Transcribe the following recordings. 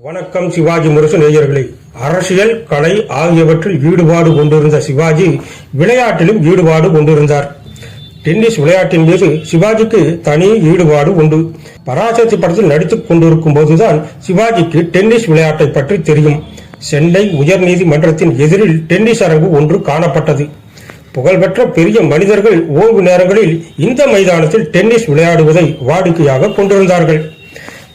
வணக்கம் சிவாஜி முரசு நேயர்களே. அரசியல் கலை ஆகியவற்றில் ஈடுபாடு கொண்டிருந்த சிவாஜி விளையாட்டிலும் ஈடுபாடு கொண்டிருந்தார். டென்னிஸ் விளையாட்டின் மீது சிவாஜிக்கு தனி ஈடுபாடு உண்டு. பராசக்தி படத்தில் நடித்துக் கொண்டிருக்கும் போதுதான் சிவாஜிக்கு டென்னிஸ் விளையாட்டை பற்றி தெரியும். சென்னை உயர்நீதிமன்றத்தின் எதிரில் டென்னிஸ் அரங்கு ஒன்று காணப்பட்டது. புகழ்பெற்ற பெரிய மனிதர்கள் ஓய்வு நேரங்களில் இந்த மைதானத்தில் டென்னிஸ் விளையாடுவதை வாடிக்கையாக கொண்டிருந்தார்கள்.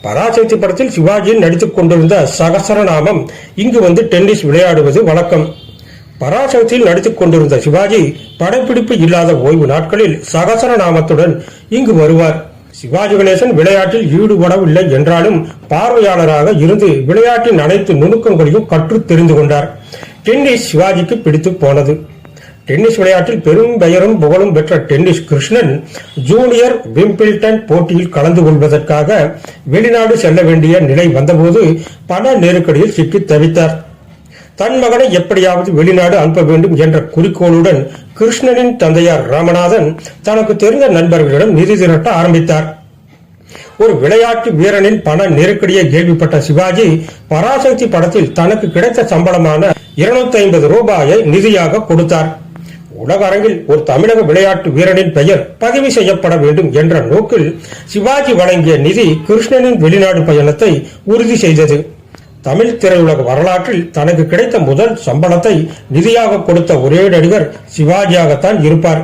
பராசக்தி படத்தில் சிவாஜி நடித்துக் கொண்டிருந்த சகசரநாமம் இங்கு வந்து டென்னிஸ் விளையாடுவது வழக்கம். பராசக்தியில் நடித்துக் கொண்டிருந்த சிவாஜி படப்பிடிப்பு இல்லாத ஓய்வு நாட்களில் சகசரநாமத்துடன் இங்கு வருவார். சிவாஜி கணேசன் விளையாட்டில் ஈடுபடவில்லை என்றாலும் பார்வையாளராக இருந்து விளையாட்டின் அனைத்து நுணுக்கங்களையும் கற்று தெரிந்து கொண்டார். டென்னிஸ் சிவாஜிக்கு பிடித்து போனது. டென்னிஸ் விளையாட்டில் பெரும் பெயரும் புகழும் பெற்ற டென்னிஸ் கிருஷ்ணன் ஜூனியர் விம்பிள்டன் போட்டியில் கலந்து கொள்வதற்காக வெளிநாடு செல்ல வேண்டிய நிலை வந்தபோது பண நெருக்கடியில் சிக்கி தவித்தார். தன் மகனை எப்படியாவது வெளிநாடு அனுப்ப வேண்டும் என்ற குறிக்கோளுடன் கிருஷ்ணனின் தந்தையார் ராமநாதன் தனக்கு தெரிந்த நண்பர்களிடம் நிதி திரட்ட ஆரம்பித்தார். ஒரு விளையாட்டு வீரனின் பண நெருக்கடியை கேள்விப்பட்ட சிவாஜி பராசக்தி படத்தில் தனக்கு கிடைத்த சம்பளமான இருநூத்தி ஐம்பது ரூபாயை நிதியாக கொடுத்தார். உலக அரங்கில் ஒரு தமிழக விளையாட்டு வீரனின் பெயர் பதிவு செய்யப்பட வேண்டும் என்ற நோக்கில் சிவாஜி வழங்கிய நிதி கிருஷ்ணனின் வெளிநாடு பயணத்தை உறுதி செய்தது. தமிழ் திரையுலக வரலாற்றில் தனக்கு கிடைத்த முதல் சம்பளத்தை நிதியாக கொடுத்த ஒரே நடிகர் சிவாஜியாகத்தான் இருப்பார்.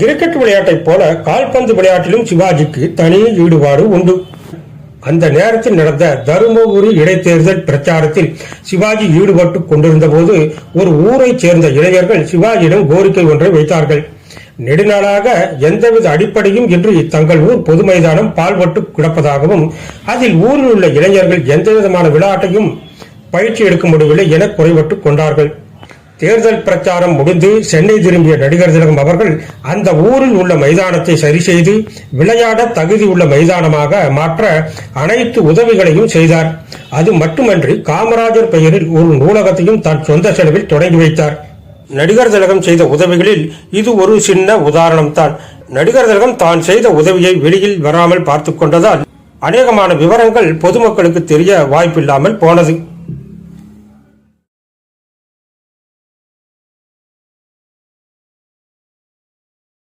கிரிக்கெட் விளையாட்டைப் போல கால்பந்து விளையாட்டிலும் சிவாஜிக்கு தனி ஈடுபாடு உண்டு. அந்த நேரத்தில் நடந்த தருமபுரி இடைத்தேர்தல் பிரச்சாரத்தில் சிவாஜி ஈடுபட்டுக் கொண்டிருந்த போது ஒரு ஊரைச் சேர்ந்த இளைஞர்கள் சிவாஜியிடம் கோரிக்கை ஒன்றை வைத்தார்கள். நெடுநாளாக எந்தவித அடிப்படையும் இன்றி தங்கள் ஊர் பொது மைதானம் பால்பட்டு கிடப்பதாகவும் அதில் ஊரில் உள்ள இளைஞர்கள் எந்தவிதமான விளையாட்டையும் பயிற்சி எடுக்க முடியவில்லை என குறைபட்டுக் கொண்டார்கள். தேர்தல் பிரச்சாரம் முடிந்து சென்னை திரும்பிய நடிகர் திலகம் அவர்கள் அந்த ஊரில் உள்ள மைதானத்தை சரி செய்து விளையாட தகுதி உள்ள மைதானமாக மாற்ற அனைத்து உதவிகளையும் செய்தார். அது மட்டுமன்றி காமராஜர் பெயரில் ஒரு நூலகத்தையும் தன் சொந்த செலவில் தொடங்கி வைத்தார். நடிகர் திலகம் செய்த உதவிகளில் இது ஒரு சின்ன உதாரணம்தான். நடிகர் திலகம் தான் செய்த உதவியை வெளியில் வராமல் பார்த்துக் கொண்டதால் அநேகமான விவரங்கள் பொதுமக்களுக்கு தெரிய வாய்ப்பில்லாமல் போனது.